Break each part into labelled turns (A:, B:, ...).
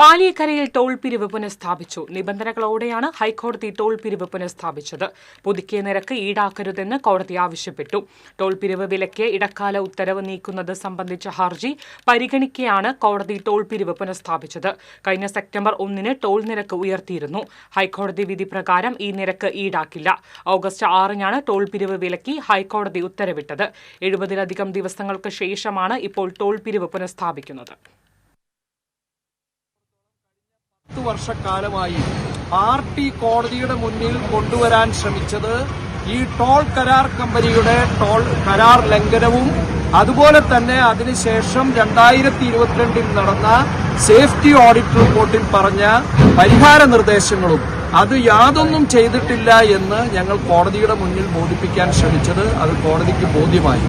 A: പാലിയക്കരയിൽ toll പിരിവ് പുനഃസ്ഥാപിച്ചു. നിബന്ധനകളോടെയാണ് ഹൈക്കോടതി ടോൾ പിരിവ് പുനഃസ്ഥാപിച്ചത്. പുതുക്കിയ നിരക്ക് ഈടാക്കരുതെന്ന് കോടതി ആവശ്യപ്പെട്ടു. ടോൾ പിരിവ് വിലക്കിയ ഇടക്കാല ഉത്തരവ് നീക്കുന്നത് സംബന്ധിച്ച ഹർജി പരിഗണിക്കെയാണ് കോടതി ടോൾ പിരിവ് പുനഃസ്ഥാപിച്ചത്. കഴിഞ്ഞ സെപ്റ്റംബർ ഒന്നിന് ടോൾ നിരക്ക് ഉയർത്തിയിരുന്നു. ഹൈക്കോടതി വിധി പ്രകാരം ഈ നിരക്ക് ഈടാക്കില്ല. ഓഗസ്റ്റ് ആറിനാണ് ടോൾ പിരിവ് വിലക്കി ഹൈക്കോടതി ഉത്തരവിട്ടത്. എഴുപതിലധികം ദിവസങ്ങൾക്ക് ശേഷമാണ് ഇപ്പോൾ ടോൾ പിരിവ് പുനഃസ്ഥാപിക്കുന്നത്.
B: പത്ത് വർഷക്കാലമായി പാർട്ടി കോടതിയുടെ മുന്നിൽ കൊണ്ടുവരാൻ ശ്രമിച്ചത് ഈ ടോൾ കരാർ കമ്പനിയുടെ ടോൾ കരാർ ലംഘനവും അതുപോലെ തന്നെ അതിനുശേഷം രണ്ടായിരത്തി ഇരുപത്തിരണ്ടിൽ നടന്ന സേഫ്റ്റി ഓഡിറ്റ് റിപ്പോർട്ടിൽ പറഞ്ഞ പരിഹാര നിർദ്ദേശങ്ങളും അത് യാതൊന്നും ചെയ്തിട്ടില്ല എന്ന് ഞങ്ങൾ കോടതിയുടെ മുന്നിൽ ബോധിപ്പിക്കാൻ ശ്രമിച്ചത് അത് കോടതിക്ക് ബോധ്യമായി.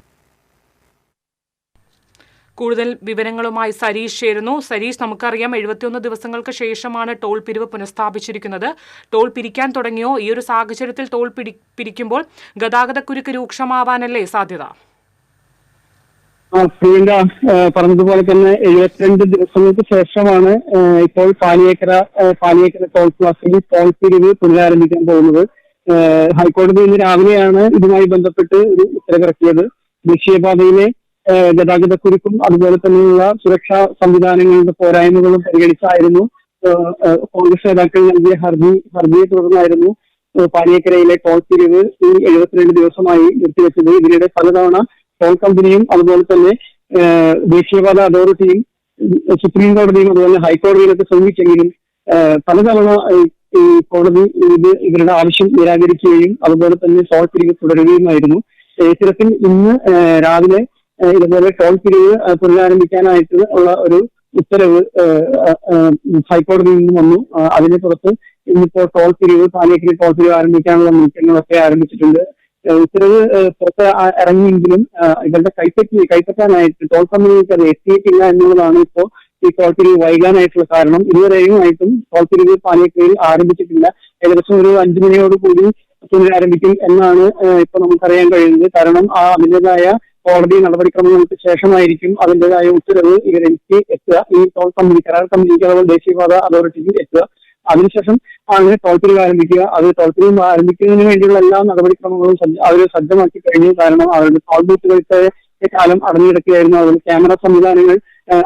A: കൂടുതൽ വിവരങ്ങളുമായി സരീഷ് ചേരുന്നു. സരീഷ് നമുക്കറിയാം എഴുപത്തിയൊന്ന് ദിവസങ്ങൾക്ക് ശേഷമാണ് ടോൾ പിരിവ് പുനഃസ്ഥാപിച്ചിരിക്കുന്നത്. ടോൾ പിരിക്കാൻ തുടങ്ങിയോ? ഈ ഒരു സാഹചര്യത്തിൽ ടോൾ പിടി പിരിക്കുമ്പോൾ ഗതാഗതക്കുരുക്ക് രൂക്ഷമാവാനല്ലേ സാധ്യത?
C: പറഞ്ഞതുപോലെ തന്നെ എഴുപത്തിരണ്ട് ദിവസങ്ങൾക്ക് ശേഷമാണ് ഇപ്പോൾ പാലിയേക്കര പാലിയേക്കര ടോൾ പ്ലാസയിൽ ടോൾ പിരിവ് പുനരാരംഭിക്കാൻ പോകുന്നത്. ഹൈക്കോടതി ഇന്ന് രാവിലെയാണ് ഇതുമായി ബന്ധപ്പെട്ട് ഒരു ഉത്തരവിറക്കിയത്. ദേശീയപാതയിലെ ഗതാഗതക്കുരുക്കും അതുപോലെ തന്നെയുള്ള സുരക്ഷാ സംവിധാനങ്ങളുടെ പോരായ്മകളും പരിഗണിച്ചായിരുന്നു കോൺഗ്രസ് നേതാക്കൾ നൽകിയ ഹർജി ഹർജിയെ തുടർന്നായിരുന്നു പാനിയക്കരയിലെ കോൾ പിരിവ് ഈ എഴുപത്തിരണ്ട് ദിവസമായി നിർത്തിവെച്ചത്. ഇതിനിടെ പലതവണ ടോൾ കമ്പനിയും അതുപോലെ തന്നെ ദേശീയപാത അതോറിറ്റിയും സുപ്രീം കോടതിയും അതുപോലെ ഹൈക്കോടതിയിലൊക്കെ ശ്രമിച്ചെങ്കിലും പലതവണ ഈ- കോടതി ഇത് ഇവരുടെ ആവശ്യം നിരാകരിക്കുകയും അതുപോലെ തന്നെ ടോൾ പിരിവ് തുടരുകയുമായിരുന്നു. ഇത്തരത്തിൽ ഇന്ന് രാവിലെ ഇതുപോലെ ടോൾ പിരിവ് പുനരാരംഭിക്കാനായിട്ട് ഉള്ള ഒരു ഉത്തരവ് ഹൈക്കോടതിയിൽ നിന്ന് വന്നു. അതിനെ പുറത്ത് ഇന്നിപ്പോ ടോൾ പിരിവ് പാലിയേക്കരി ടോൾ പിരിവ് ആരംഭിക്കാനുള്ള നീക്കങ്ങളൊക്കെ ആരംഭിച്ചിട്ടുണ്ട്. ഉത്തരവ് പുറത്ത് ഇറങ്ങിയെങ്കിലും ഇവരുടെ കൈപ്പറ്റി കൈപ്പറ്റാനായിട്ട് ടോൾ കമ്പനികൾക്ക് എത്തിയിട്ടില്ല എന്നുള്ളതാണ് ഇപ്പോൾ ഈ ടോൾ പിരിവ് വൈകാനായിട്ടുള്ള കാരണം. ഇതുവരെയും ആയിട്ടും ടോൾ പിരിവ് പാലിയക്കരയിൽ ആരംഭിച്ചിട്ടില്ല. ഏകദേശം ഒരു അഞ്ചു മണിയോട് കൂടി പുനരാരംഭിക്കും എന്നാണ് ഇപ്പൊ നമുക്കറിയാൻ കഴിയുന്നത്. കാരണം ആ അതിന്റെതായ കോടതി നടപടിക്രമങ്ങൾക്ക് ശേഷമായിരിക്കും അതിന്റെതായ ഉത്തരവ് ഇവരിലേക്ക് എത്തുക. ഈ ടോൾ കമ്പനി കരാർ കമ്പനിക്ക് അതുപോലെ ദേശീയപാത അതോറിറ്റിക്ക് എത്തുക. അതിനുശേഷം ആണ് ടോൾ പിരിവ് ആരംഭിക്കുക. അത് ടോൾ പിരിവ് ആരംഭിക്കുന്നതിന് വേണ്ടിയുള്ള എല്ലാ നടപടിക്രമങ്ങളും അവർ സജ്ജമാക്കി കഴിഞ്ഞു കാരണം അവരുടെ ടോൾ ബൂത്തുകളുടെ കാലം അടഞ്ഞിടക്കുകയായിരുന്നു. അതുപോലെ ക്യാമറ സംവിധാനങ്ങൾ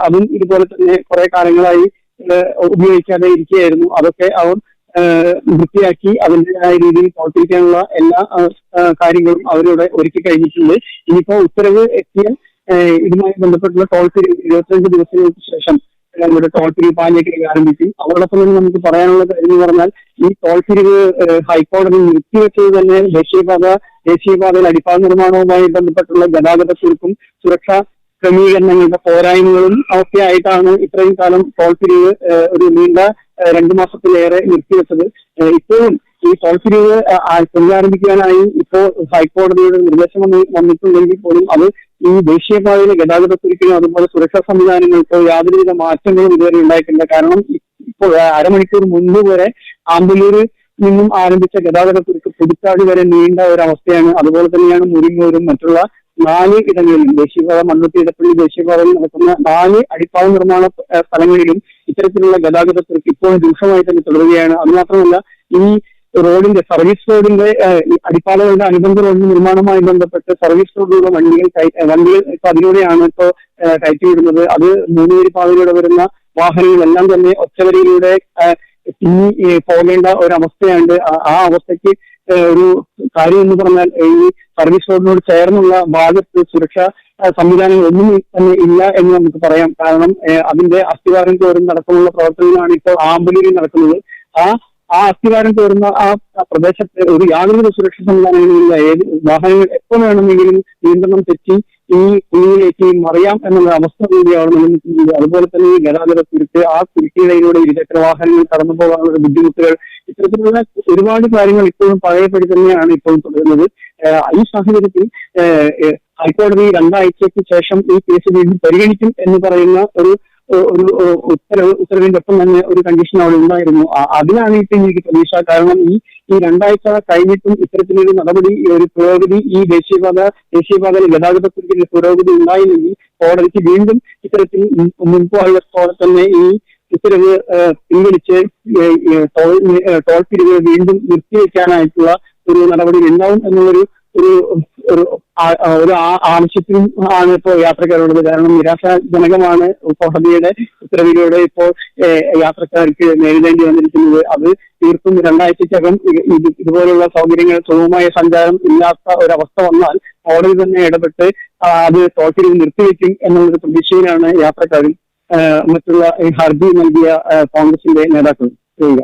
C: അതും ഇതുപോലെ തന്നെ കുറെ കാലങ്ങളായി ഉപയോഗിക്കാതെ ഇരിക്കുകയായിരുന്നു. അതൊക്കെ അവർ വൃത്തിയാക്കി അതിന്റെതായ രീതിയിൽ പ്രവർത്തിക്കാനുള്ള എല്ലാ കാര്യങ്ങളും അവരിവിടെ ഒരുക്കി കഴിഞ്ഞിട്ടുണ്ട്. ഇനിയിപ്പോ ഉത്തരവ് എത്തിയാൽ ഇതുമായി ബന്ധപ്പെട്ടുള്ള ടോൾ പിരിവ് ഇരുപത്തിരണ്ട് ദിവസങ്ങൾക്ക് ശേഷം നമ്മുടെ ടോൾ പിരിവ് പാലിയേക്കരി ആരംഭിക്കും. അതോടൊപ്പം തന്നെ നമുക്ക് പറയാനുള്ള കാര്യം എന്ന് പറഞ്ഞാൽ ഈ ടോൾ പിരിവ് ഹൈക്കോടതി നിർത്തിവെച്ചത് തന്നെ ദേശീയപാത ദേശീയപാതയിൽ അടിപ്പാത നിർമ്മാണവുമായി ബന്ധപ്പെട്ടുള്ള ഗതാഗത കുറിപ്പും സുരക്ഷാ ക്രമീകരണങ്ങളുടെ പോരായ്മകളും ഒക്കെ ആയിട്ടാണ് ഇത്രയും കാലം ടോൾ പിരിവ് ഒരു നീണ്ട രണ്ടു മാസത്തിലേറെ നിർത്തിവെച്ചത്. ഇപ്പോഴും ഈ ടോൾ ആ, പുനരാരംഭിക്കാനായി ഇപ്പോൾ ഹൈക്കോടതിയുടെ നിർദ്ദേശം വന്നി- വന്നിട്ടുണ്ടെങ്കിൽ പോലും അത് ഈ ദേശീയപാതയിലെ ഗതാഗത അതുപോലെ സുരക്ഷാ സംവിധാനങ്ങൾക്കോ യാതൊരുവിധ മാറ്റങ്ങളും ഇതുവരെ ഉണ്ടായിട്ടില്ല. കാരണം ഇപ്പോൾ അരമണിക്കൂർ മുൻപ് വരെ ആമ്പലൂര് നിന്നും ആരംഭിച്ച ഗതാഗതക്കുരുക്ക് പുതുക്കാട് വരെ നീണ്ട ഒരു അവസ്ഥയാണ്. അതുപോലെ തന്നെയാണ് മുരിങ്ങൂരും മറ്റുള്ള നാല് ഇടങ്ങളിലും ദേശീയപാത മണ്ണുത്തി ഇടപ്പള്ളി ദേശീയപാതയിൽ നടക്കുന്ന നാല് അടിപ്പാത നിർമ്മാണ സ്ഥലങ്ങളിലും ഇത്തരത്തിലുള്ള ഗതാഗത തിരക്ക് ഇപ്പോഴും രൂക്ഷമായി തന്നെ തുടരുകയാണ്. അതുമാത്രമല്ല ഈ റോഡിന്റെ സർവീസ് റോഡിന്റെ അടിപ്പാതകളുടെ അനുബന്ധ റോഡിന്റെ നിർമ്മാണവുമായി ബന്ധപ്പെട്ട് സർവീസ് റോഡിലുള്ള വണ്ടികൾ വണ്ടികൾ ഇപ്പൊ അതിലൂടെയാണ് ഇപ്പോ കയറ്റി കയറ്റിവിടുന്നത് അത് മൂന്നുപേരി പാതയിലൂടെ വരുന്ന വാഹനങ്ങളെല്ലാം തന്നെ ഒറ്റവരിയിലൂടെ തിങ്ങി പോകേണ്ട ഒരവസ്ഥയുണ്ട് ആ അവസ്ഥയ്ക്ക് ഒരു കാര്യം എന്ന് പറഞ്ഞാൽ ഈ സർവീസ് റോഡിനോട് ചേർന്നുള്ള ഭാഗത്ത് സുരക്ഷാ സംവിധാനങ്ങൾ ഒന്നും തന്നെ ഇല്ല എന്ന് നമുക്ക് പറയാം. കാരണം അതിന്റെ അസ്ഥിവാരം തോറും നടക്കുന്ന പ്രവർത്തനങ്ങളാണ് ഇപ്പോൾ ആമ്പലൂരിൽ നടക്കുന്നത്. ആ ആ അസ്ഥിവാരം തോറുന്ന ആ പ്രദേശത്തെ ഒരു യാതൊരു സുരക്ഷാ സംവിധാനങ്ങളില്ല ഏത് വാഹനങ്ങൾ എപ്പോൾ വേണമെങ്കിലും നിയന്ത്രണം തെറ്റി ഈ കുഴിയിലേക്ക് മറിയാം എന്നുള്ള അവസ്ഥ കൂടിയാണ് നിലനിൽക്കുന്നത്. അതുപോലെ തന്നെ ഈ ഗതാഗത കുരുക്ക് ആ കുരുക്കിടയിലൂടെ ഇരുചക്ര വാഹനങ്ങൾ കടന്നു പോകാനുള്ള ബുദ്ധിമുട്ടുകൾ ഇത്തരത്തിലുള്ള ഒരുപാട് കാര്യങ്ങൾ ഇപ്പോഴും പഴയപടി തന്നെയാണ് തുടരുന്നത്. ഈ സാഹചര്യത്തിൽ ഹൈക്കോടതി രണ്ടാഴ്ചയ്ക്ക് ശേഷം ഈ കേസ് വീണ്ടും പരിഗണിക്കും എന്ന് പറയുന്ന ഒരു ഒരു ഉത്തരവ് ഉത്തരവിന്റെ ഒപ്പം തന്നെ ഒരു കണ്ടീഷൻ അവിടെ ഉണ്ടായിരുന്നു. അതിനാണ് ഇപ്പൊ എനിക്ക് പ്രതീക്ഷ. കാരണം ഈ ഈ രണ്ടാഴ്ച കഴിഞ്ഞിട്ടും ഇത്തരത്തിലൊരു നടപടി ഒരു പുരോഗതി ഈ ദേശീയപാത ദേശീയപാതയിലെ ഗതാഗത കുറിക്കുന്ന പുരോഗതി ഉണ്ടായില്ലെങ്കിൽ കോടതിക്ക് വീണ്ടും ഇത്തരത്തിൽ മുൻ- മുൻപോയുള്ള പോലെ തന്നെ ഈ ഉത്തരവ് പിൻവലിച്ച് ടോൾ ടോൾ പിരിവ് വീണ്ടും നിർത്തിവെക്കാനായിട്ടുള്ള ഒരു നടപടി ഉണ്ടാവും എന്നുള്ളൊരു ഒരു ഒരു ഒരു ആവശ്യത്തിനും ആണ് ഇപ്പോൾ യാത്രക്കാരുള്ളത്. കാരണം നിരാശാജനകമാണ് കോടതിയുടെ ഉത്തരവിലൂടെ ഇപ്പോൾ യാത്രക്കാർക്ക് നേരിടേണ്ടി വന്നിരിക്കുന്നത്. അത് തീർത്തും രണ്ടാഴ്ചക്കകം ഇത് ഇത് ഇതുപോലുള്ള സൗകര്യങ്ങൾ സുഗമമായ സഞ്ചാരം ഇല്ലാത്ത ഒരവസ്ഥ വന്നാൽ കോടതി തന്നെ ഇടപെട്ട് അത് തോക്കിൽ നിർത്തിവെക്കും എന്നുള്ളൊരു പ്രതീക്ഷയിലാണ് യാത്രക്കാരും മറ്റുള്ള ഹർജി നൽകിയ കോൺഗ്രസിന്റെ നേതാക്കൾ ചെയ്യുക.